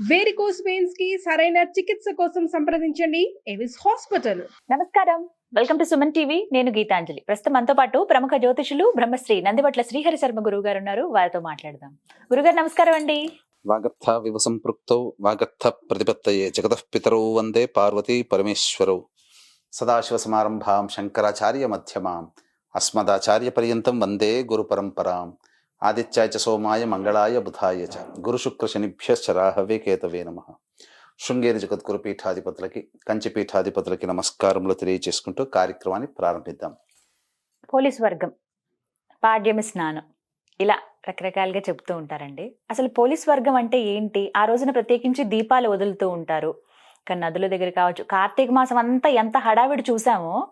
Varicose వెయిన్స్కి సరైన చికిత్స కోసం సంప్రదించండి. ఎవిస్ హాస్పిటల్ నమస్కారం. వెల్కమ్ టు సుమన్ టీవీ నేను గీతాంజలి. ప్రస్తుతం మనతో పాటు ప్రముఖ జ్యోతిషులు బ్రహ్మశ్రీ నందిబట్ల శ్రీహరి శర్మ గురువు గారు ఉన్నారు. వారితో మాట్లాడదాం. గురుగారు నమస్కారం అండి. వాగర్థ వివ సంపృక్తౌ వాగర్థ ప్రతిపత్తయే జగతః పితరౌ వందే పార్వతీ పరమేశ్వరౌ. సదాశివసమారంభాం శంకరాచార్య మధ్యమాం అస్మదాచార్య పర్యంతం వందే గురు పరంపరాం. ఆదిత్యాయ చ సోమాయ మంగళాయ బుధాయ చ. గురు శుక్ర శనిభ్యశ్చ రాహవే కేతవే నమ. శృంగేరి జగద్గురు పీఠాధిపతులకి కంచి పీఠాధిపతులకి నమస్కారములు తెలియజేసుకుంటూ కార్యక్రమాన్ని ప్రారంభిద్దాం. పోలీస్ వర్గం పాడ్యమి స్నానం. ఇలా రకరకాలుగా చెప్తూ ఉంటారండి. అసలు పోలీస్ వర్గం అంటే ఏంటి? ఆ రోజున ప్రత్యేకించి దీపాలు వదులుతూ ఉంటారు. కానీ నదుల దగ్గర కావచ్చు కార్తీక మాసం అంతా ఎంత హడావిడి చూసామో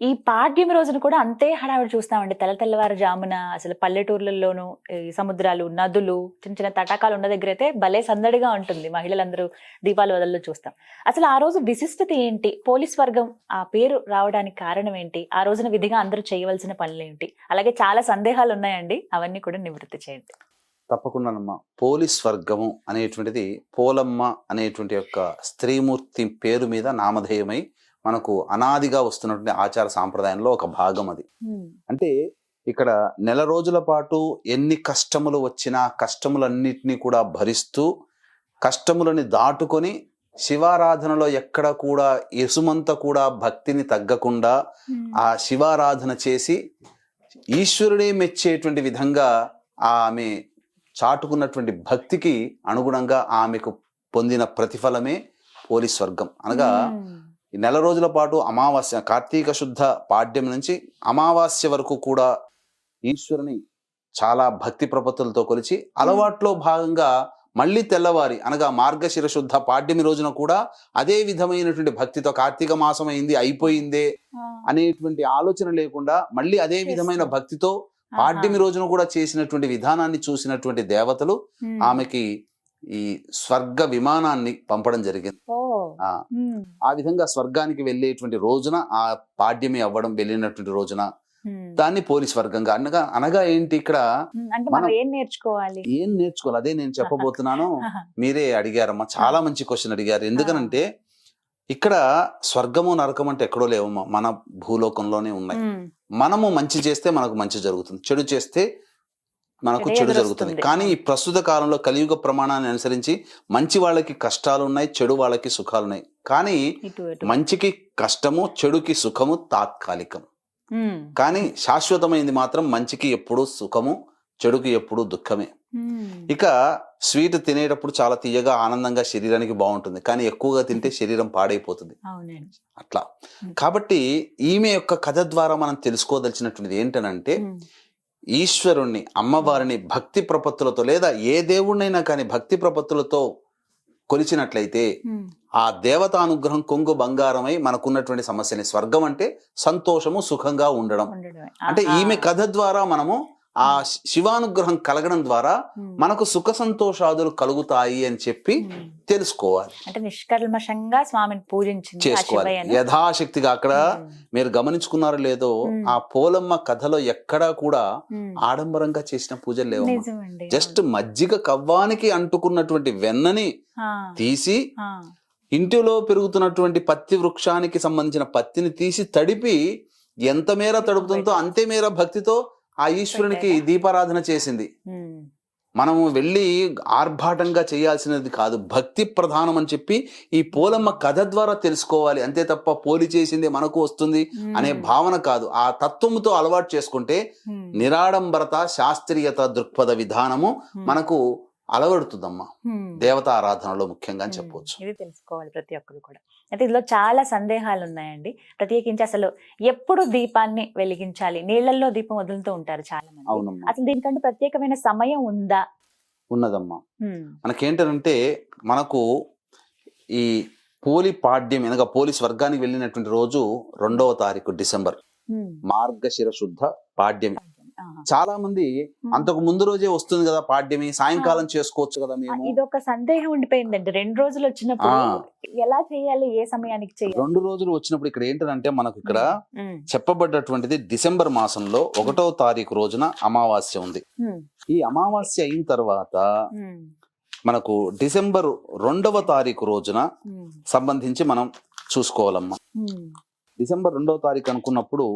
ఈ పాడ్యం రోజున కూడా అంతే హడావిడి చూస్తామండి. తెల్ల తెల్లవారు జామున అసలు పల్లెటూర్లలోనూ ఈ సముద్రాలు నదులు చిన్న చిన్న తటాకాలు ఉన్న దగ్గర అయితే భలే సందడిగా ఉంటుంది. మహిళలందరూ దీపాలు వదల్లో చూస్తాం. అసలు ఆ రోజు విశిష్టత ఏంటి? పోలీస్ వర్గం ఆ పేరు రావడానికి కారణం ఏంటి? ఆ రోజున విధిగా అందరూ చేయవలసిన పనులు ఏంటి? అలాగే చాలా సందేహాలు ఉన్నాయండి. అవన్నీ కూడా నివృత్తి చేయండి. తప్పకుండానమ్మా. పోలీస్ వర్గము అనేటువంటిది పోలమ్మ అనేటువంటి యొక్క స్త్రీమూర్తి పేరు మీద నామధేయమై మనకు అనాదిగా వస్తున్నటువంటి ఆచార సాంప్రదాయంలో ఒక భాగం అది. అంటే ఇక్కడ నెల రోజుల పాటు ఎన్ని కష్టములు వచ్చినా కష్టములన్నిటినీ కూడా భరిస్తూ కష్టములని దాటుకొని శివారాధనలో ఎక్కడ కూడా ఎసుమంత కూడా భక్తిని తగ్గకుండా ఆ శివారాధన చేసి ఈశ్వరుడే మెచ్చేటువంటి విధంగా ఆమె చాటుకున్నటువంటి భక్తికి అనుగుణంగా ఆమెకు పొందిన ప్రతిఫలమే పోలీస్ వర్గం అనగా ఈ నెల రోజుల పాటు అమావాస్య కార్తీక శుద్ధ పాడ్యం నుంచి అమావాస్య వరకు కూడా ఈశ్వరుని చాలా భక్తి ప్రపత్తులతో కొలిచి అలవాట్లో భాగంగా మళ్ళీ తెల్లవారి అనగా మార్గశిర శుద్ధ పాడ్యమి రోజున కూడా అదే విధమైనటువంటి భక్తితో కార్తీక మాసం అయింది అయిపోయిందే అనేటువంటి ఆలోచన లేకుండా మళ్ళీ అదే విధమైన. భక్తితో పాడ్యమి రోజున కూడా చేసినటువంటి విధానాన్ని చూసినటువంటి దేవతలు ఆమెకి ఈ స్వర్గ విమానాన్ని పంపడం జరిగింది. ఆ. విధంగా స్వర్గానికి వెళ్ళేటువంటి రోజున ఆ పాడ్యమి అవ్వడం వెళ్ళినటువంటి రోజున. దాన్ని పోలీస్ వర్గంగా అనగా అనగా ఏంటి ఇక్కడ? మనం ఏం నేర్చుకోవాలి? ఏం నేర్చుకోవాలి? అదే నేను చెప్పబోతున్నాను. మీరే అడిగారమ్మా. చాలా మంచి క్వశ్చన్ అడిగారు. ఎందుకనంటే ఇక్కడ స్వర్గము నరకం అంటే ఎక్కడో లేవమ్మా. మన భూలోకంలోనే ఉన్నాయి. మనము మంచి చేస్తే మనకు మంచి జరుగుతుంది. చెడు చేస్తే మనకు చెడే. జరుగుతుంది. కానీ ఈ ప్రస్తుత కాలంలో కలియుగ ప్రమాణాన్ని అనుసరించి మంచి వాళ్ళకి కష్టాలు ఉన్నాయి చెడు వాళ్ళకి సుఖాలు ఉన్నాయి కానీ మంచికి కష్టము చెడుకి సుఖము తాత్కాలికం. కానీ శాశ్వతమైంది మాత్రం మంచికి ఎప్పుడూ సుఖము చెడుకి ఎప్పుడూ దుఃఖమే. ఇక స్వీట్ తినేటప్పుడు చాలా తీయగా ఆనందంగా శరీరానికి బాగుంటుంది. కానీ ఎక్కువగా తింటే శరీరం పాడైపోతుంది. అట్లా. కాబట్టి ఈమె యొక్క కథ ద్వారా మనం తెలుసుకోదలిచినటువంటిది ఏంటనంటే ఈశ్వరుణ్ణి అమ్మవారిని భక్తి ప్రపత్తులతో లేదా ఏ దేవుణ్ణైనా కానీ భక్తి ప్రపత్తులతో కొలిచినట్లయితే ఆ దేవతానుగ్రహం కొంగు బంగారమై మనకున్నటువంటి సమస్యని స్వర్గం అంటే సంతోషము సుఖంగా ఉండడం. అంటే. ఈమె కథ ద్వారా మనము ఆ శివానుగ్రహం కలగడం ద్వారా మనకు సుఖ సంతోషాదులు కలుగుతాయి అని చెప్పి. తెలుసుకోవాలి. అంటే నిష్కల్మషంగా స్వామిని పూజించింది ఆ చేసుకోవాలి. యథాశక్తిగా అక్కడ మీరు గమనించుకున్నారో లేదో. ఆ పోలమ్మ కథలో ఎక్కడా కూడా. ఆడంబరంగా చేసిన పూజలు లేవు. జస్ట్ మజ్జిగ కవ్వానికి అంటుకున్నటువంటి వెన్నని తీసి ఇంటిలో పెరుగుతున్నటువంటి పత్తి వృక్షానికి సంబంధించిన పత్తిని తీసి తడిపి ఎంత మేర తడుపుతుందో అంతే మేర భక్తితో ఆ ఈశ్వరునికి? దీపారాధన చేసింది. మనము వెళ్ళి ఆర్భాటంగా చేయాల్సినది కాదు భక్తి ప్రధానం అని చెప్పి ఈ పోలమ్మ కథ ద్వారా తెలుసుకోవాలి. అంతే తప్ప పోలి చేసింది మనకు వస్తుంది అనే భావన కాదు. ఆ తత్వముతో అలవాటు చేసుకుంటే నిరాడంబరత శాస్త్రీయత దృక్పథ విధానము మనకు అలవడుతుందమ్మా. దేవతా ఆరాధనలో ముఖ్యంగా చెప్పవచ్చు ఇది తెలుసుకోవాలి ప్రతి ఒక్కరు కూడా. అయితే ఇందులో చాలా సందేహాలు ఉన్నాయండి ప్రత్యేకించి అసలు ఎప్పుడు దీపాన్ని వెలిగించాలి నీళ్ళల్లో దీపం వదులుతూ ఉంటారు చాలా మంది అవునమ్మా. అసలు దీనికంటూ ప్రత్యేకమైన సమయం ఉందా? ఉన్నదమ్మా. మనకేంటంటే మనకు ఈ పోలి పాడ్యం అనగా పోలీస్ వర్గానికి వెళ్ళినటువంటి రోజు రెండవ తారీఖు డిసెంబర్. మార్గశిర శుద్ధ పాడ్యమి ఆహా. చాలా మంది. అంతకు ముందు రోజే వస్తుంది కదా పాడ్యమి సాయంకాలం చేసుకోవచ్చు కదా మేము. ఇదొక సందేహం ఉండిపోయిందండి. రెండు రోజులు వచ్చినప్పుడు. ఎలా చేయాలి ఏ సమయానికి చేయాలి? రెండు రోజులు వచ్చినప్పుడు ఇక్కడ ఏంటంటే మనకు ఇక్కడ చెప్పబడ్డటువంటిది డిసెంబర్ మాసంలో ఒకటో తారీఖు రోజున అమావాస్య ఉంది. ఈ అమావాస్య అయిన తర్వాత మనకు డిసెంబర్ రెండవ తారీఖు రోజున సంబంధించి మనం చూసుకోవాలమ్మా. డిసెంబర్ రెండవ తారీఖు అనుకున్నప్పుడు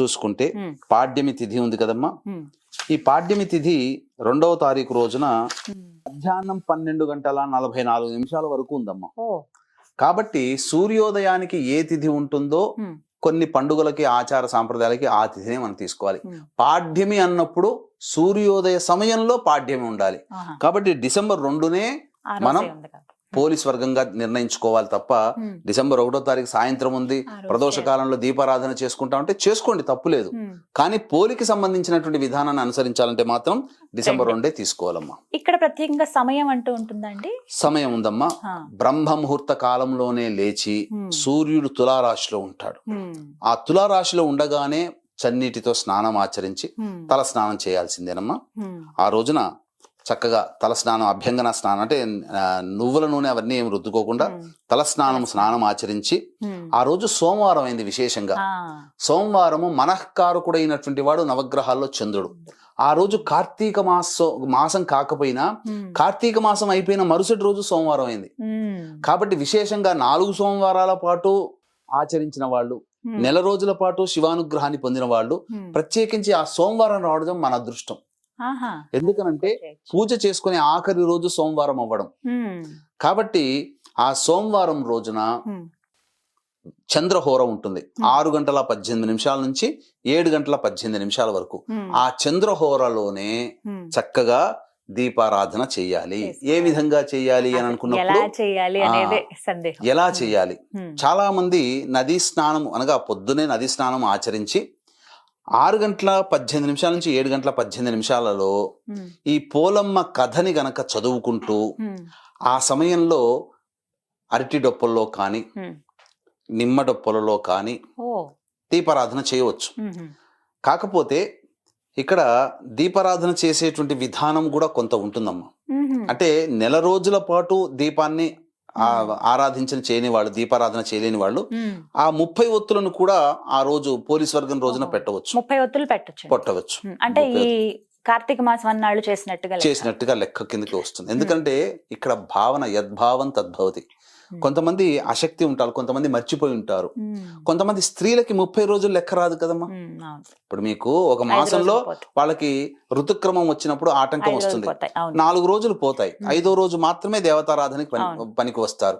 చూసుకుంటే పాడ్యమి తిథి ఉంది కదమ్మా. ఈ పాడ్యమి తిథి రెండవ తారీఖు రోజున. మధ్యాహ్నం పన్నెండు గంటల నలభై నాలుగు నిమిషాల వరకు ఉందమ్మా. కాబట్టి సూర్యోదయానికి ఏ తిథి ఉంటుందో కొన్ని పండుగలకి ఆచార సాంప్రదాయాలకి ఆ తిథిని మనం తీసుకోవాలి. పాడ్యమి అన్నప్పుడు సూర్యోదయ సమయంలో పాడ్యమి ఉండాలి. కాబట్టి డిసెంబర్ రెండునే మనం. పోలీస్ వర్గంగా నిర్ణయించుకోవాలి తప్ప డిసెంబర్ ఒకటో తారీఖు సాయంత్రం ఉంది. ప్రదోష. కాలంలో దీపారాధన చేసుకుంటా ఉంటే చేసుకోండి తప్పు లేదు. కానీ పోలికి సంబంధించినటువంటి విధానాన్ని అనుసరించాలంటే మాత్రం డిసెంబర్ రెండు. తీసుకోవాలమ్మా. ఇక్కడ ప్రత్యేకంగా సమయం అంటూ ఉంటుందండి? సమయం ఉందమ్మా. బ్రహ్మ ముహూర్త కాలంలోనే లేచి సూర్యుడు తులారాశిలో ఉంటాడు. ఆ తులారాశిలో ఉండగానే చన్నీటితో స్నానం ఆచరించి తల స్నానం చేయాల్సిందేనమ్మా. ఆ రోజున చక్కగా తల స్నానం అభ్యంగన స్నానం అంటే నువ్వుల నూనె అవన్నీ ఏమి రుద్దుకోకుండా ఉమ్, తల స్నానం ఆచరించి. ఆ రోజు సోమవారం అయింది విశేషంగా. సోమవారము మనఃకారకుడైనటువంటి వాడు నవగ్రహాల్లో చంద్రుడు. ఆ రోజు కార్తీక మాసం మాసం కాకపోయినా కార్తీక మాసం అయిపోయిన మరుసటి రోజు సోమవారం అయింది. కాబట్టి విశేషంగా నాలుగు సోమవారాల పాటు ఆచరించిన వాళ్ళు నెల రోజుల పాటు శివానుగ్రహాన్ని పొందిన వాళ్ళు. ప్రత్యేకించి ఆ సోమవారం రావడం మన అదృష్టం. ఎందుకనంటే పూజ చేసుకునే ఆఖరి రోజు సోమవారం అవ్వడం. కాబట్టి ఆ సోమవారం రోజున చంద్రహోర ఉంటుంది. ఆరు గంటల పద్దెనిమిది నిమిషాల నుంచి ఏడు గంటల పద్దెనిమిది నిమిషాల వరకు. ఆ చంద్రహోరలోనే. చక్కగా దీపారాధన చెయ్యాలి ఏ. విధంగా చెయ్యాలి అని ఎలా అనుకున్నప్పుడు చేయాలి ఎలా చెయ్యాలి ఉమ్, చాలా మంది నదీ స్నానం అనగా పొద్దునే నదీ స్నానం ఆచరించి ఆరు గంటల పద్దెనిమిది నిమిషాల నుంచి ఏడు గంటల పద్దెనిమిది నిమిషాలలో ఈ పోలమ్మ కథని గనక చదువుకుంటూ ఆ సమయంలో అరటి డొప్పల్లో కానీ. నిమ్మ డొప్పలలో కానీ దీపారాధన చేయవచ్చు. కాకపోతే ఇక్కడ దీపారాధన చేసేటువంటి విధానం కూడా కొంత ఉంటుందమ్మా. అంటే నెల రోజుల పాటు దీపాన్ని ఆరాధించిన చేయని వాళ్ళు దీపారాధన చేయలేని వాళ్ళు. ఆ ముప్పై ఒత్తులను కూడా ఆ రోజు పోలీస్ వర్గం రోజున. పెట్టవచ్చు ముప్పై ఒత్తులు పెట్టచ్చు కొట్టవచ్చు అంటే ఈ కార్తీక మాసం అన్నాళ్ళు చేసినట్టుగా. చేసినట్టుగా లెక్క కిందకి వస్తుంది ఎందుకంటే ఇక్కడ భావన యద్భావం తద్భవతి. కొంతమంది ఆసక్తి ఉంటారు కొంతమంది మర్చిపోయి ఉంటారు ఉమ్, కొంతమంది స్త్రీలకి ముప్పై రోజులు లెక్క రాదు కదమ్మా అవును. ఇప్పుడు మీకు ఒక మాసంలో. వాళ్ళకి ఋతుక్రమం వచ్చినప్పుడు ఆటంకం వస్తుంది. నాలుగు రోజులు పోతాయి. ఐదో రోజు మాత్రమే దేవతారాధనకి. పనికి వస్తారు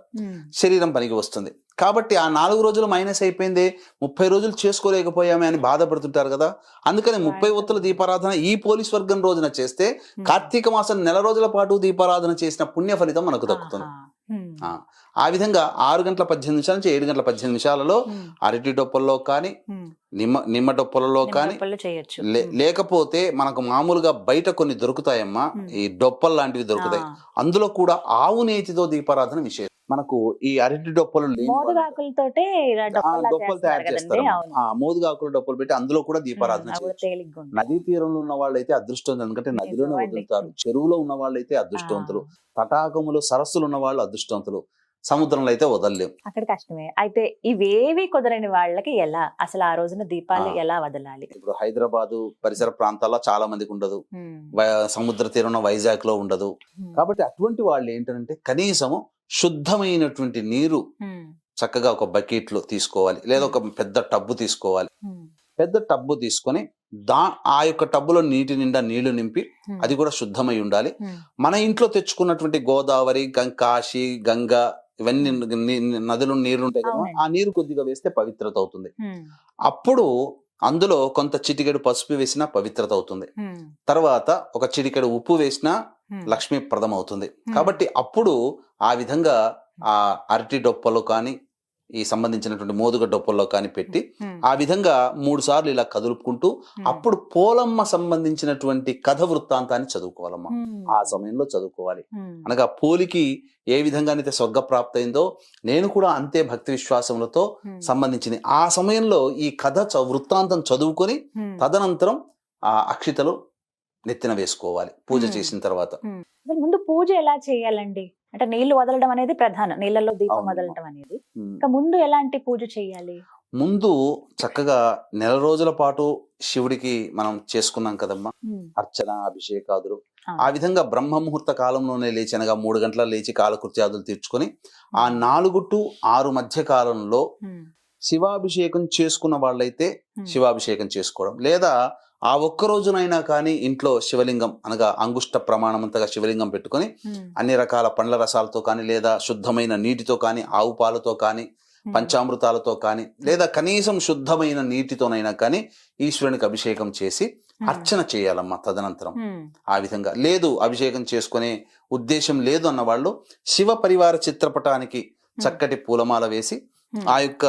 శరీరం పనికి వస్తుంది కాబట్టి ఆ నాలుగు రోజులు మైనస్ అయిపోయింది ముప్పై రోజులు చేసుకోలేకపోయామే అని బాధపడుతుంటారు కదా అందుకని ముప్పై. ఒత్తుల దీపారాధన ఈ పోలీస్ వర్గం రోజున చేస్తే. కార్తీక మాసం నెల రోజుల పాటు దీపారాధన చేసిన పుణ్య ఫలితం మనకు దక్కుతుంది ఆ, విధంగా ఆరు గంటల పద్దెనిమిది నిమిషాల నుంచి ఏడు గంటల పద్దెనిమిది నిమిషాలలో అరటి డొప్పల్లో కానీ. నిమ్మ నిమ్మ డొప్పలలో కానీ. లేకపోతే మనకు మామూలుగా బయట కొన్ని దొరుకుతాయమ్మా. ఈ డొప్పలు లాంటివి దొరుకుతాయి. అందులో కూడా ఆవు నేతితో దీపారాధన విశేషం. మనకు ఈ అరటి డొప్పలు డొప్పలు తయారు చేస్తారు మోదుగాకులు డొప్పలు పెట్టి అందులో కూడా దీపారాధన. నదీ తీరంలో ఉన్న వాళ్ళైతే అదృష్టం ఎందుకంటే నదిలోనే. వదులుతారు. చెరువులో ఉన్న వాళ్ళైతే అదృష్టవంతులు. తటాకములు సరస్సులు ఉన్న వాళ్ళు అదృష్టవంతులు. సముద్రంలో అయితే వదలలేం. అక్కడ కష్టమే. అయితే ఇవేవి కుదరని వాళ్ళకి ఎలా? అసలు ఆ రోజున దీపాలు. ఎలా వదలాలి? ఇప్పుడు హైదరాబాదు పరిసర ప్రాంతాల్లో చాలా మందికి ఉండదు. సముద్ర తీరం వైజాగ్లో ఉండదు కాబట్టి అటువంటి వాళ్ళు ఏంటంటే కనీసము శుద్ధమైనటువంటి నీరు చక్కగా ఒక బకెట్లో తీసుకోవాలి. లేదా ఒక పెద్ద టబ్బు తీసుకోవాలి. పెద్ద టబ్బు తీసుకొని దా ఆ యొక్క టబ్బులో నీటి నిండా నీళ్ళు నింపి అది కూడా శుద్ధమై ఉండాలి. మన ఇంట్లో తెచ్చుకున్నటువంటి గోదావరి కాశీ గంగ ఇవన్నీ నదులు నీరు ఉంటాయి కదా. ఆ నీరు కొద్దిగా వేస్తే పవిత్రత అవుతుంది. అప్పుడు అందులో కొంత చిటికెడు పసుపు వేసినా పవిత్రత అవుతుంది. తర్వాత ఒక చిటికెడు ఉప్పు వేసినా లక్ష్మీప్రదం అవుతుంది. కాబట్టి అప్పుడు ఆ విధంగా ఆ అరటి డొప్పలో కానీ ఈ సంబంధించినటువంటి మోదుగ డొప్పల్లో కానీ పెట్టి ఆ విధంగా మూడు సార్లు ఇలా కదులుపుకుంటూ అప్పుడు పోలమ్మ సంబంధించినటువంటి కథ వృత్తాంతాన్ని చదువుకోవాలమ్మా. ఆ సమయంలో చదువుకోవాలి. అనగా పోలికి ఏ విధంగానైతే స్వర్గ ప్రాప్తయిందో నేను కూడా అంతే భక్తి విశ్వాసములతో సంబంధించింది ఆ సమయంలో ఈ కథ వృత్తాంతం చదువుకొని. తదనంతరం ఆ అక్షితలు నెత్తిన వేసుకోవాలి. పూజ. చేసిన తర్వాత. ముందు పూజ ఎలా చేయాలండి? అంటే నీళ్ళు వదలడం అనేది ప్రధానం. నీళ్ళల్లో దీపం. వదలడం అనేది. ఇంకా ముందు ఎలాంటి పూజ చేయాలి? ముందు చక్కగా నెల రోజుల పాటు శివుడికి మనం చేసుకున్నాం కదమ్మా. అర్చన అభిషేకాదులు. ఆ. విధంగా బ్రహ్మ ముహూర్త కాలంలోనే లేచి అనగా మూడు గంటల లేచి కాలకృత్యాదులు తీర్చుకొని ఆ నాలుగు టు ఆరు మధ్య కాలంలో శివాభిషేకం చేసుకున్న వాళ్ళైతే శివాభిషేకం చేసుకోవడం. లేదా ఆ ఒక్క రోజునైనా కానీ ఇంట్లో శివలింగం అనగా అంగుష్ట ప్రమాణమంతగా శివలింగం పెట్టుకొని అన్ని రకాల పండ్ల రసాలతో కానీ లేదా శుద్ధమైన నీటితో కానీ ఆవు పాలతో కానీ పంచామృతాలతో కానీ లేదా కనీసం శుద్ధమైన నీటితోనైనా కానీ ఈశ్వరునికి అభిషేకం చేసి అర్చన చేయాలమ్మా తదనంతరం. ఆ విధంగా లేదు అభిషేకం చేసుకునే ఉద్దేశం లేదు అన్న వాళ్ళు శివ పరివార చిత్రపటానికి చక్కటి పూలమాల వేసి ఆ యొక్క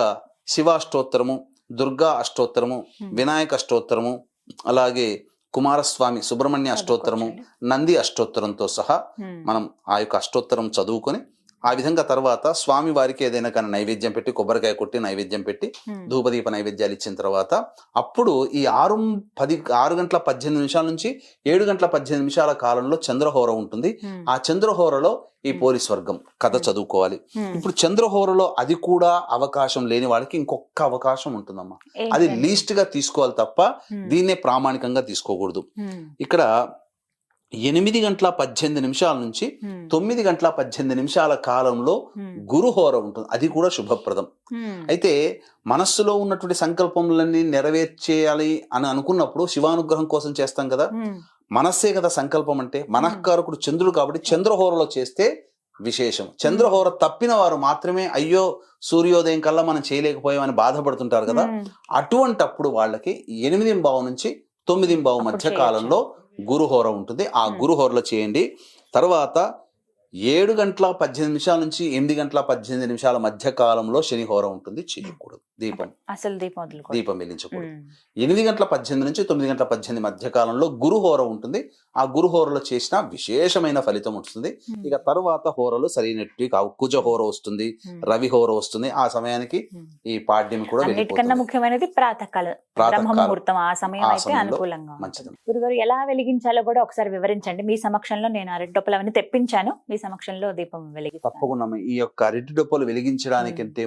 శివాష్టోత్తరము దుర్గా అష్టోత్తరము. వినాయక అష్టోత్తరము అలాగే కుమారస్వామి సుబ్రహ్మణ్య అష్టోత్తరము. నంది అష్టోత్తరంతో సహా మనం ఆ యొక్క అష్టోత్తరం చదువుకొని ఆ విధంగా తర్వాత స్వామి వారికి ఏదైనా కానీ నైవేద్యం పెట్టి కొబ్బరికాయ కొట్టి నైవేద్యం పెట్టి ధూపదీప నైవేద్యాలు ఇచ్చిన తర్వాత అప్పుడు ఈ ఆరు పది ఆరు గంటల పద్దెనిమిది నిమిషాల నుంచి ఏడు గంటల పద్దెనిమిది నిమిషాల కాలంలో చంద్రహోర ఉంటుంది ఆ చంద్రహోరలో ఈ. పోలీస్ వర్గం కథ. చదువుకోవాలి. ఇప్పుడు చంద్రహోరలో అది కూడా అవకాశం లేని వాళ్ళకి ఇంకొక అవకాశం ఉంటుందమ్మా అది? లీస్ట్గా తీసుకోవాలి తప్ప దీన్నే ప్రామాణికంగా తీసుకోకూడదు ఇక్కడ ఎనిమిది గంటల పద్దెనిమిది నిమిషాల నుంచి తొమ్మిది గంటల పద్దెనిమిది నిమిషాల కాలంలో గురుహోర ఉంటుంది. అది కూడా శుభప్రదం. అయితే మనస్సులో ఉన్నటువంటి సంకల్పములన్నీ నెరవేర్చేయాలి అని అనుకున్నప్పుడు శివానుగ్రహం కోసం చేస్తాం కదా? మనస్సే కదా సంకల్పం అంటే? మనఃకారకుడు చంద్రుడు కాబట్టి చంద్రహోరలో చేస్తే విశేషం. చంద్రహోర తప్పిన వారు మాత్రమే అయ్యో సూర్యోదయం కల్లా మనం చేయలేకపోయామని బాధపడుతుంటారు కదా? అటువంటప్పుడు వాళ్ళకి ఎనిమిది బావు నుంచి తొమ్మిది బావు అప్పుడు మధ్య. కాలంలో గురుహోర ఉంటుంది ఆ. గురుహోరలో చేయండి తర్వాత ఏడు గంటల పద్దెనిమిది నిమిషాల నుంచి ఎనిమిది గంటల పద్దెనిమిది నిమిషాల మధ్య కాలంలో శనిహోర ఉంటుంది చేయకూడదు. దీపం. అసలు దీపం దీపం వెలిగించకూడదు. ఉమ్, ఎనిమిది గంటల పద్దెనిమిది నుంచి తొమ్మిది గంటల పద్దెనిమిది మధ్య కాలంలో గురుహోర ఉంటుంది. ఆ గురుహోరలో చేసిన విశేషమైన ఫలితం ఉంటుంది. ఉమ్, ఇక తరువాత హోరలు సరైనట్టు కావు కుజ హోర వస్తుంది రవి హోర వస్తుంది. ఆ సమయానికి. ఈ పాడ్యం కూడా అన్నిటికన్నా వెళ్ళిపోతుంది. ముఖ్యమైనది ప్రాతకాలం ప్రాతకాలం. బ్రహ్మ ముహూర్తం ఆ సమయం అయితే అనుకూలంగా. మంచిది. గురుగారు ఎలా వెలిగించాలో కూడా ఒకసారి వివరించండి. మీ సమక్షంలో నేను అరటి డొప్పలు అవన్నీ తెప్పించాను. మీ సమక్షంలో దీపం వెలిగిస్తాను. తప్పకుండా. ఈ యొక్క అరటి డొప్పలు వెలిగించడానికంటే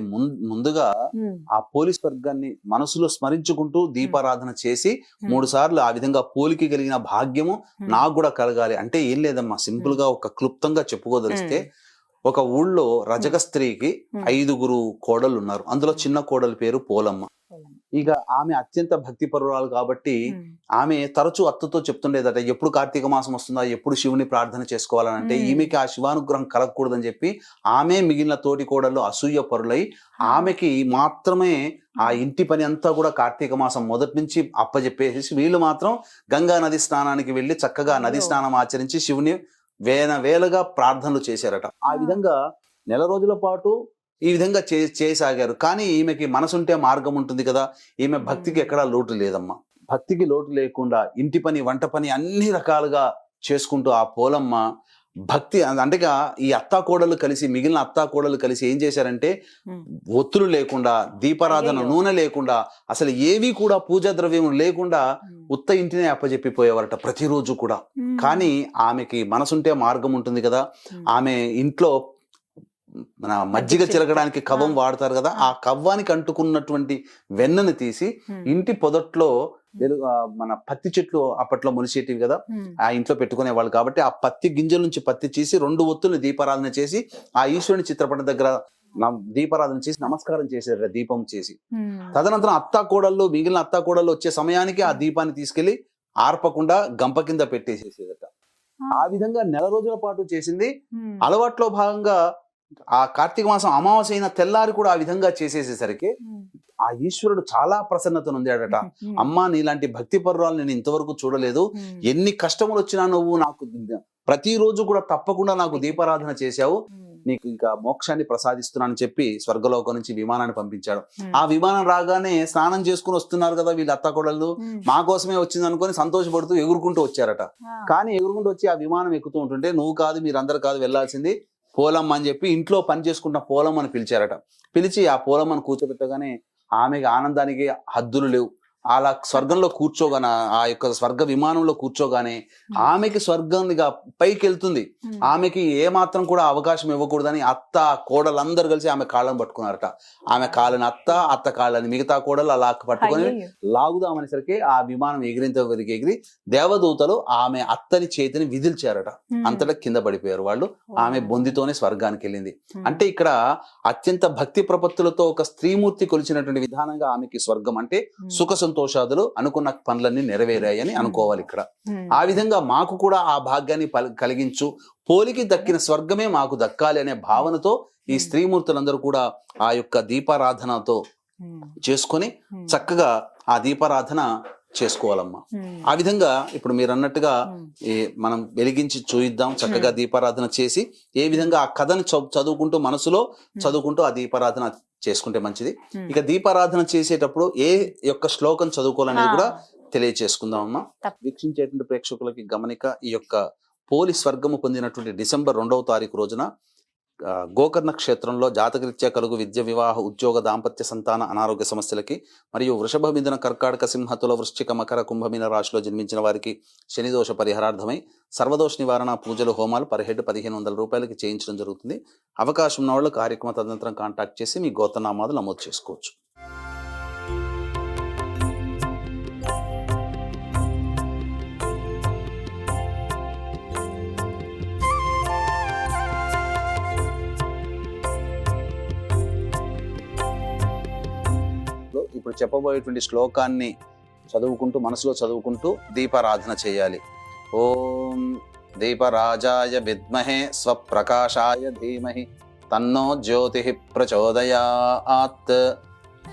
ముందుగా ఆ పోలీస్ వర్గాన్ని మనసులో స్మరించుకుంటూ దీపారాధన చేసి మూడు సార్లు ఆ విధంగా పోలికి కలిగిన భాగ్యము నాకు కూడా కలగాలి. అంటే ఏం లేదమ్మా. సింపుల్గా ఒక క్లుప్తంగా చెప్పుకోదలిస్తే ఒక ఊళ్ళో రజక స్త్రీకి. ఐదుగురు కోడళ్ళు ఉన్నారు. అందులో చిన్న కోడలి పేరు పోలమ్మ. ఇక ఆమె అత్యంత భక్తి పరురాలు కాబట్టి ఆమె తరచూ అత్తతో చెప్తుండేదట ఎప్పుడు కార్తీక మాసం వస్తుందా? ఎప్పుడు శివుని ప్రార్థన చేసుకోవాలని అంటే. ఈమెకి ఆ శివానుగ్రహం కలగకూడదని చెప్పి ఆమె మిగిలిన తోటి కోడళ్ళు అసూయ పరులై ఆమెకి మాత్రమే ఆ ఇంటి పని అంతా కూడా కార్తీక మాసం మొదటి నుంచి అప్పజెప్పేసి వీళ్ళు మాత్రం గంగా నది స్నానానికి వెళ్ళి చక్కగా నది. స్నానం ఆచరించి శివుని వేల వేలుగా ప్రార్థనలు చేశారట. ఆ. విధంగా నెల రోజుల పాటు ఈ విధంగా చే చేయసాగారు కానీ ఈమెకి మనసుంటే మార్గం ఉంటుంది కదా. ఈమె భక్తికి. ఎక్కడా లోటు లేదమ్మా. భక్తికి లోటు లేకుండా ఇంటి పని వంట పని అన్ని రకాలుగా చేసుకుంటూ ఆ పోలమ్మ భక్తి అంటే ఈ అత్తాకోడలు కలిసి మిగిలిన అత్తాకోడలు కలిసి ఏం చేశారంటే ఒత్తులు లేకుండా దీపారాధన. నూనె లేకుండా అసలు ఏవి కూడా పూజా ద్రవ్యం లేకుండా ఉత్త ఇంటినే అప్పజెప్పిపోయేవారట ప్రతిరోజు కూడా. కానీ ఆమెకి మనసుంటే మార్గం ఉంటుంది కదా. ఆమె ఇంట్లో మన మజ్జిగ చిలకడానికి కవ్వం. వాడతారు కదా ఆ కవ్వానికి అంటుకున్నటువంటి వెన్నను తీసి ఇంటి పొదట్లో మన పత్తి చెట్లు అప్పట్లో మునిసేటివి కదా ఆ ఇంట్లో పెట్టుకునే వాళ్ళు కాబట్టి ఆ పత్తి గింజల నుంచి పత్తి చేసి రెండు ఒత్తుల్ని దీపారాధన చేసి ఆ ఈశ్వరుని చిత్రపటం దగ్గర దీపారాధన చేసి నమస్కారం చేశారు దీపం చేసి. తదనంతరం అత్తా కోడళ్ళు మిగిలిన అత్తా కోడళ్ళు వచ్చే సమయానికి ఆ దీపాన్ని తీసుకెళ్ళి ఆర్పకుండా గంప కింద పెట్టేసేసేదట. ఆ. విధంగా నెల రోజుల పాటు చేసింది. అలవాట్లో భాగంగా ఆ కార్తీక మాసం అమావాస్య అయిన తెల్లారి కూడా ఆ విధంగా చేసేసేసరికి ఆ ఈశ్వరుడు చాలా ప్రసన్నత నొందాడట ఉమ్, అమ్మా నీలాంటి భక్తి పర్వాలు నేను ఇంతవరకు చూడలేదు. ఎన్ని కష్టములు వచ్చినా నువ్వు నాకు ప్రతిరోజు కూడా తప్పకుండా నాకు దీపారాధన చేశావు. నీకు ఇంకా మోక్షాన్ని ప్రసాదిస్తున్నానని చెప్పి స్వర్గలోకం నుంచి విమానాన్ని పంపించాడు. ఆ విమానం రాగానే స్నానం చేసుకుని వస్తున్నారు కదా వీళ్ళ అత్తకోడళ్ళు. ఉమ్, మా కోసమే వచ్చింది అనుకొని సంతోషపడుతూ ఎగురుకుంటూ వచ్చారట. కానీ ఎగురుకుంటూ వచ్చి ఆ విమానం ఎక్కుతూ ఉంటుంటే నువ్వు కాదు మీరందరు కాదు వెళ్ళాల్సింది పోలమ్మ అని చెప్పి ఇంట్లో పని చేసుకుంటున్న పోలమ్మని పిలిచారట. పిలిచి ఆ పోలమ్మను కూర్చోబెట్టగానే ఆమెకి ఆనందానికి హద్దులు లేవు. అలా స్వర్గంలో కూర్చోగానే ఆ యొక్క స్వర్గ విమానంలో కూర్చోగానే ఆమెకి స్వర్గంగా పైకి వెళ్తుంది ఆమెకి ఏ మాత్రం కూడా అవకాశం ఇవ్వకూడదని అత్త కోడలందరూ కలిసి ఆమె కాళ్ళని పట్టుకున్నారట ఆమె కాళ్ళని అత్త అత్త కాళ్ళని మిగతా కోడలు అలా పట్టుకొని. లాగుదామనేసరికి ఆ విమానం ఎగిరింత వరకు ఎగిరి దేవదూతలు ఆమె అత్తని చేతిని విదిల్చారట ఉమ్. అంతటా కింద పడిపోయారు వాళ్ళు ఆమె బొందితోనే స్వర్గానికి వెళ్ళింది. అంటే ఇక్కడ అత్యంత భక్తి ప్రపత్తులతో ఒక స్త్రీమూర్తి కొలిచినటువంటి విధానంగా ఆమెకి స్వర్గం అంటే. సుఖ సంతోషాదులు అనుకున్న పనులన్నీ నెరవేరాయని అనుకోవాలి ఇక్కడ ఉమ్. ఆ విధంగా మాకు కూడా ఆ భాగ్యాన్ని కలిగించు పోలికి దక్కిన స్వర్గమే మాకు దక్కాలి అనే భావనతో ఈ ఉమ్. స్త్రీమూర్తులందరూ కూడా ఆ యొక్క దీపారాధనతో. చేసుకొని. చక్కగా ఆ దీపారాధన చేసుకోవాలమ్మా. ఆ విధంగా ఇప్పుడు మీరు అన్నట్టుగా మనం వెలిగించి చూయిద్దాం చక్కగా దీపారాధన చేసి ఏ విధంగా ఆ కథను చదువుకుంటూ మనసులో చదువుకుంటూ ఆ దీపారాధన చేసుకుంటే మంచిది. ఇక దీపారాధన చేసేటప్పుడు ఏ యొక్క శ్లోకం చదువుకోవాలనేది. కూడా తెలియచేసుకుందాం అమ్మా వీక్షించేటువంటి ప్రేక్షకులకి గమనిక ఈ యొక్క పోలీస్ వర్గము పొందినటువంటి డిసెంబర్ రెండవ తారీఖు రోజున గోకర్ణ క్షేత్రంలో జాతకరీత్యా కలుగు విద్య వివాహ ఉద్యోగ దాంపత్య సంతాన అనారోగ్య సమస్యలకి మరియు వృషభ మిథున కర్కాటక సింహతుల వృశ్చిక మకర కుంభమీన రాశిలో జన్మించిన వారికి శనిదోష పరిహారార్థమై సర్వదోష నివారణ పూజలు హోమాలు పర్ హెడ్ పదిహేను వందల రూపాయలకి చేయించడం జరుగుతుంది. అవకాశం ఉన్న వాళ్ళు కార్యక్రమ తదనంతరం కాంటాక్ట్ చేసి మీ గోతనామాలు నమోదు చేసుకోవచ్చు. ఇప్పుడు చెప్పబోయేటువంటి శ్లోకాన్ని చదువుకుంటూ మనసులో చదువుకుంటూ దీపారాధన చేయాలి. ఓం దీపరాజాయ విద్మహే స్వప్రకాశాయ ధీమహి తన్నో జ్యోతి ప్రచోదయాత్.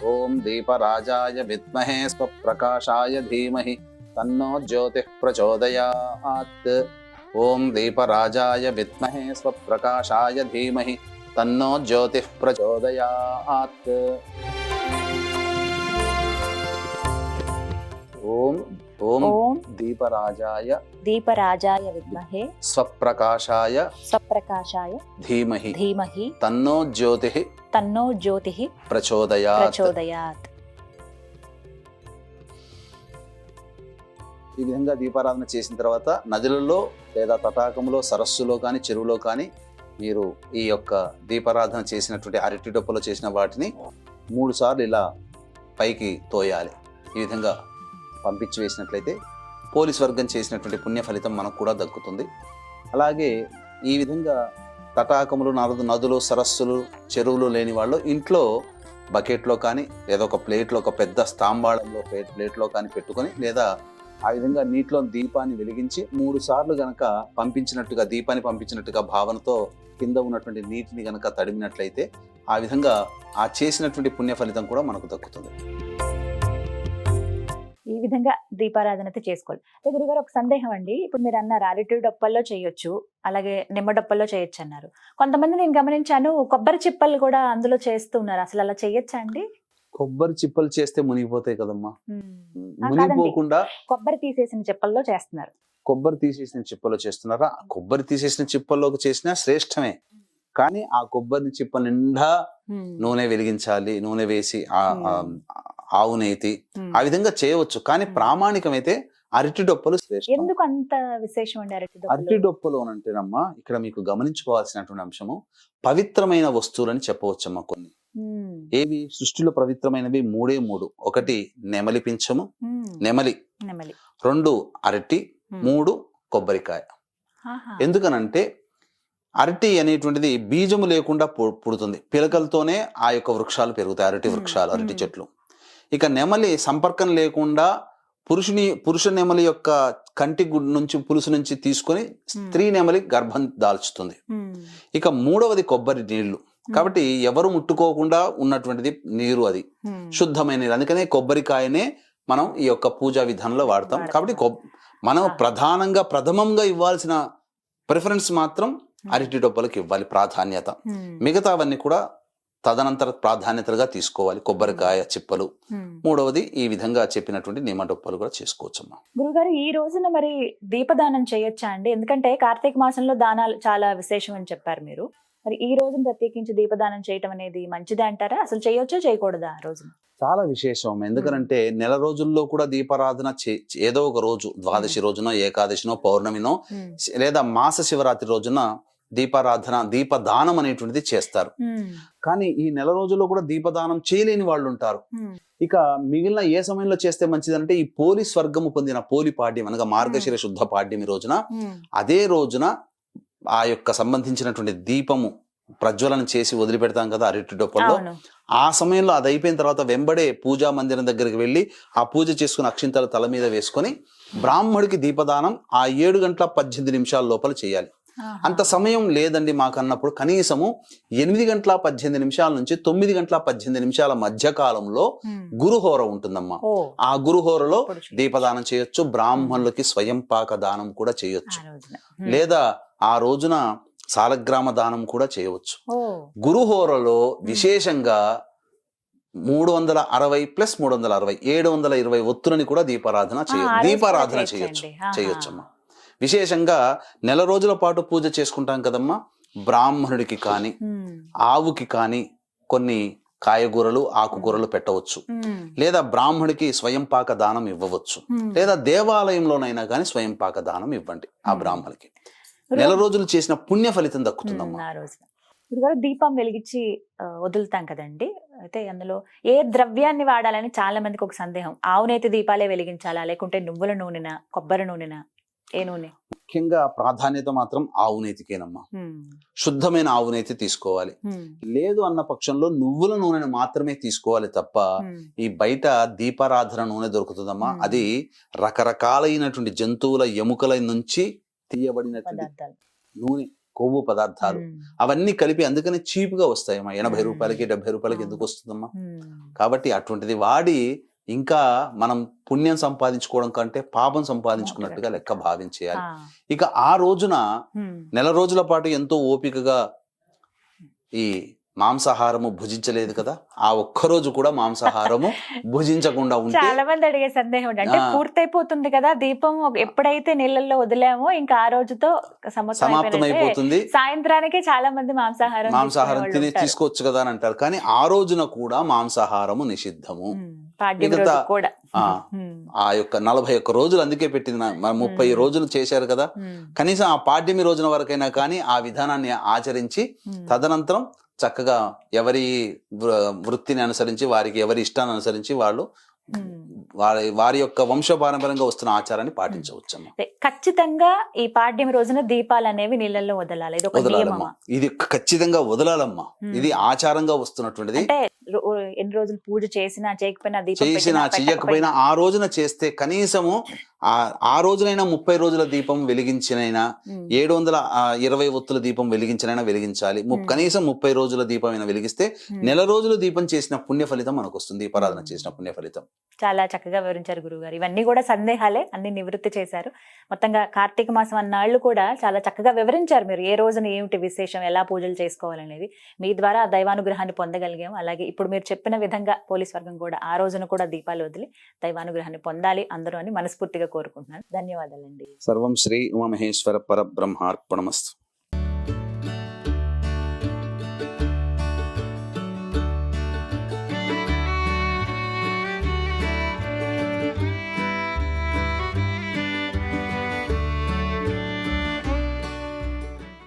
ఓం దీపరాజాయ విద్మహే స్వప్రకాశాయ ధీమహి తన్నో జ్యోతి ప్రచోదయాత్. ఓం దీపరాజాయ విద్మహే స్వప్రకాశాయ ధీమహి తన్నో జ్యోతి ప్రచోదయాత్. ఓం ఓం దీపరాజాయ దీపరాజాయ విద్మహే. స్వప్రకాశాయ స్వప్రకాశాయ ధీమహి ధీమహి. తన్నో జ్యోతి తన్నో జ్యోతి ప్రచోదయాత్. ప్రచోదయాత్. ఈ విధంగా దీపారాధన చేసిన తర్వాత నదులలో లేదా తటాకములో సరస్సులో కానీ చెరువులో కానీ మీరు ఈ యొక్క దీపారాధన చేసినటువంటి అరటి డొప్పలో చేసిన వాటిని మూడు సార్లు ఇలా పైకి తోయాలి. ఈ విధంగా పంపించి వేసినట్లయితే పోలీస్ వర్గం చేసినటువంటి పుణ్య ఫలితం మనకు కూడా దక్కుతుంది. అలాగే ఈ విధంగా తటాకములు నదు నదులు సరస్సులు చెరువులు లేని వాళ్ళు ఇంట్లో బకెట్లో కానీ ఏదో ఒక ప్లేట్లో ఒక పెద్ద స్తాంబాళంలో ప్లేట్ ప్లేట్లో కానీ పెట్టుకొని లేదా ఆ విధంగా నీటిలో దీపాన్ని వెలిగించి మూడు సార్లు గనక పంపించినట్టుగా దీపాన్ని పంపించినట్టుగా భావనతో కింద ఉన్నటువంటి నీటిని గనక తడిమినట్లయితే ఆ విధంగా ఆ చేసినటువంటి పుణ్య ఫలితం కూడా మనకు దక్కుతుంది. విధంగా దీపారాధన అయితే చేసుకోవాలి. అయితే గురుగారు ఒక సందేహం అండి. ఇప్పుడు మీరు అన్నారు అరటి డొప్పల్లో చేయొచ్చు అలాగే నిమ్మ డొప్పల్లో చేయొచ్చు అన్నారు. కొంతమంది నేను గమనించాను కొబ్బరి చిప్పలు కూడా అందులో చేస్తూ ఉన్నారు అసలు అలా చేయొచ్చా అండి? కొబ్బరి చిప్పలు చేస్తే మునిగిపోతాయి కదమ్మా. మునిగిపోకుండా కొబ్బరి తీసేసిన చిప్పల్లో చేస్తున్నారు. కొబ్బరి తీసేసిన చిప్పలో చేస్తున్నారా? కొబ్బరి తీసేసిన చిప్పల్లోకి చేసినా శ్రేష్టమే. కానీ ఆ కొబ్బరి చిప్ప నిండా నూనె వెలిగించాలి నూనె వేసి ఆ ఆ ఆవు నేతి ఆ విధంగా చేయవచ్చు. కానీ. ప్రామాణికమైతే అరటి డొప్పలు ఎందుకు అంత విశేషం అండి అరటి అరటి డొప్పలు అంటేనమ్మా ఇక్కడ మీకు గమనించుకోవాల్సినటువంటి అంశము పవిత్రమైన వస్తువులని చెప్పవచ్చమ్మా కొన్ని. ఏవి? సృష్టిలో పవిత్రమైనవి మూడే మూడు. ఒకటి నెమలి పింఛము నెమలి. నెమలి. రెండు అరటి. మూడు కొబ్బరికాయ. ఎందుకనంటే అరటి అనేటువంటిది బీజము లేకుండా పుడుతుంది. పిలకలతోనే ఆ యొక్క వృక్షాలు పెరుగుతాయి అరటి. వృక్షాలు అరటి. చెట్లు. ఇక నెమలి సంపర్కం లేకుండా పురుషుని పురుష నెమలి యొక్క కంటి గుడ్ నుంచి పులుసు నుంచి తీసుకొని స్త్రీ నెమలి గర్భం దాల్చుతుంది. ఇక మూడవది కొబ్బరి నీళ్ళు. కాబట్టి ఎవరు ముట్టుకోకుండా ఉన్నటువంటిది నీరు అది. శుద్ధమైన నీరు. అందుకనే కొబ్బరికాయనే మనం ఈ యొక్క పూజా విధానంలో వాడతాం. కాబట్టి కొబ్- మనం. ప్రధానంగా ప్రథమంగా ఇవ్వాల్సిన ప్రిఫరెన్స్ మాత్రం అరటి డొప్పలకు ఇవ్వాలి ప్రాధాన్యత. మిగతావన్నీ కూడా తదనంతర ప్రాధాన్యతగా తీసుకోవాలి. కొబ్బరికాయ చిప్పలు. మూడవది ఈ విధంగా చెప్పినటువంటి నిమ్మ డొప్పలు కూడా చేసుకోవచ్చమ్మా. గురుగారు ఈ రోజున మరి దీపదానం చేయొచ్చా అండి? ఎందుకంటే కార్తీక మాసంలో దానాలు చాలా విశేషం అని చెప్పారు మీరు. మరి ఈ రోజున ప్రత్యేకించి దీపదానం చేయటం అనేది మంచిదే అంటారా? అసలు చేయొచ్చో చేయకూడదా ఆ రోజున? చాలా విశేషం. ఎందుకంటే నెల రోజుల్లో కూడా దీపారాధన చే- ఏదో ఒక రోజు ద్వాదశి రోజునో ఏకాదశినో పౌర్ణమినో. లేదా మాస శివరాత్రి రోజున దీపారాధన దీపదానం అనేటువంటిది చేస్తారు. కానీ ఈ నెల రోజుల్లో కూడా దీపదానం చేయలేని వాళ్ళు ఉంటారు. ఇక మిగిలిన ఏ సమయంలో చేస్తే మంచిదంటే ఈ పోలి స్వర్గము పొందిన పోలి పాడ్యం అనగా మార్గశిర శుద్ధ పాడ్యమి రోజున. అదే రోజున ఆ యొక్క సంబంధించినటువంటి దీపము ప్రజ్వలన చేసి వదిలిపెడతాం కదా అరటి డొప్పల్లో ఆ సమయంలో అది అయిపోయిన తర్వాత వెంబడే పూజా మందిరం దగ్గరికి వెళ్ళి ఆ పూజ చేసుకుని అక్షింతలు తల మీద వేసుకొని బ్రాహ్మడికి దీపదానం ఆ ఏడు గంటల పద్దెనిమిది నిమిషాల లోపల చేయాలి. అంత సమయం లేదండి మాకు అన్నప్పుడు కనీసము ఎనిమిది గంటల పద్దెనిమిది నిమిషాల నుంచి తొమ్మిది గంటల పద్దెనిమిది నిమిషాల మధ్య కాలంలో. గురుహోర ఉంటుందమ్మా. ఆ గురుహోరలో. దీపదానం చేయొచ్చు బ్రాహ్మణులకి స్వయం పాక దానం కూడా చేయొచ్చు. లేదా ఆ రోజున సాలగ్రామ దానం కూడా చేయవచ్చు. గురుహోరలో విశేషంగా మూడు వందల అరవై ప్లస్ మూడు వందల అరవై ఏడు వందల ఇరవై ఒత్తులని కూడా దీపారాధన చేయ దీపారాధన చేయొచ్చు. చేయొచ్చమ్మా. విశేషంగా నెల రోజుల పాటు పూజ చేసుకుంటాం కదమ్మా. బ్రాహ్మణుడికి కానీ. ఆవుకి కానీ కొన్ని కాయగూరలు ఆకుకూరలు పెట్టవచ్చు. లేదా బ్రాహ్మడికి స్వయం పాక దానం ఇవ్వవచ్చు. లేదా దేవాలయంలోనైనా కానీ స్వయం పాక దానం ఇవ్వండి ఆ. బ్రాహ్మణికి నెల రోజులు చేసిన పుణ్య ఫలితం దక్కుతుందమ్మా. దీపం వెలిగించి వదులుతాం కదండి. అయితే అందులో ఏ ద్రవ్యాన్ని వాడాలని చాలా మందికి ఒక సందేహం. ఆవునేతి దీపాలే వెలిగించాలా? లేకుంటే నువ్వుల నూనెనా? కొబ్బరి నూనెనా? ఏ నూనె ముఖ్యంగా ప్రాధాన్యత మాత్రం ఆవునేతికేనమ్మా ఉమ్. శుద్ధమైన ఆవునేతి తీసుకోవాలి ఉమ్. లేదు అన్న పక్షంలో నువ్వుల నూనెను మాత్రమే తీసుకోవాలి తప్ప. ఈ బయట దీపారాధన నూనె దొరుకుతుందమ్మా. అది రకరకాలైనటువంటి జంతువుల ఎముకల నుంచి తీయబడినటువంటి నూనె కొవ్వు పదార్థాలు. అవన్నీ కలిపి అందుకని చీప్గా వస్తాయమ్మా ఎనభై. రూపాయలకి డెబ్బై రూపాయలకి. ఎందుకు వస్తుందమ్మా. కాబట్టి అటువంటిది వాడి ఇంకా మనం పుణ్యం సంపాదించుకోవడం కంటే పాపం సంపాదించుకున్నట్టుగా లెక్క భావించేయాలి. ఇక ఆ రోజున. నెల రోజుల పాటు ఎంతో ఓపికగా ఈ మాంసాహారము భుజించలేదు కదా ఆ ఒక్క రోజు కూడా మాంసాహారము భుజించకుండా ఉంటే చాలా మంది అడిగే సందేహం. అంటే. పూర్తయిపోతుంది కదా దీపం ఎప్పుడైతే నీళ్ళల్లో వదిలామో ఇంకా ఆ రోజుతో సమాప్తం. అయిపోతుంది సాయంత్రానికి చాలా మంది మాంసాహారం మాంసాహారం తిని. తీసుకోవచ్చు కదా అని అంటారు కానీ ఆ రోజున కూడా మాంసాహారము నిషిద్ధము ఆ. యొక్క నలభై ఒక్క రోజులు అందుకే పెట్టింది మన ముప్పై. రోజులు చేశారు కదా. కనీసం ఆ పాడ్యమి రోజున వరకైనా కానీ ఆ విధానాన్ని ఆచరించి. తదనంతరం చక్కగా ఎవరి వృత్తిని అనుసరించి వారికి ఎవరి ఇష్టాన్ని అనుసరించి వాళ్ళు. వారి వారి యొక్క వంశపారంపర్యంగా వస్తున్న ఆచారాన్ని పాటించవచ్చమ్మా అదే, ఖచ్చితంగా ఈ పాడ్యం రోజున దీపాలు అనేవి నీళ్ళల్లో వదలాలి ఇది ఖచ్చితంగా వదలాలమ్మా. ఇది ఆచారంగా వస్తున్నటువంటిది ఎన్ని రోజులు పూజ చేసినా చేయకపోయినా చేసినా చెయ్యకపోయినా పెట్టకపోయినా. ఆ రోజున చేస్తే కనీసము ఆ ఆ రోజునైనా ముప్పై రోజుల దీపం వెలిగించినైనా. ఏడు వందల ఇరవై ఒత్తుల దీపం వెలిగించినైనా వెలిగించాలి. కనీసం ముప్పై రోజుల దీపం అయినా వెలిగిస్తే. నెల రోజులు దీపం చేసిన పుణ్య ఫలితం మనకు వస్తుంది దీపారాధన. చేసిన పుణ్య ఫలితం చాలా చక్కగా వివరించారు గురుగారు ఇవన్నీ కూడా సందేహాలే అన్ని నివృత్తి చేశారు మొత్తంగా కార్తీక మాసం అన్నాళ్ళు కూడా చాలా చక్కగా వివరించారు మీరు ఏ రోజున ఏమిటి విశేషం ఎలా పూజలు చేసుకోవాలనేది మీ ద్వారా ఆ దైవానుగ్రహాన్ని పొందగలిగాం అలాగే ఇప్పుడు మీరు చెప్పిన విధంగా పోలీస్ వర్గం కూడా ఆ రోజున కూడా దీపాలు వదిలి దైవానుగ్రహాన్ని పొందాలి అందరూ అని మనస్ఫూర్తిగా కోరుకుంటున్నాను. ధన్యవాదాలండి. సర్వం శ్రీ ఉమామహేశ్వర పరబ్రహ్మార్పణమస్తు.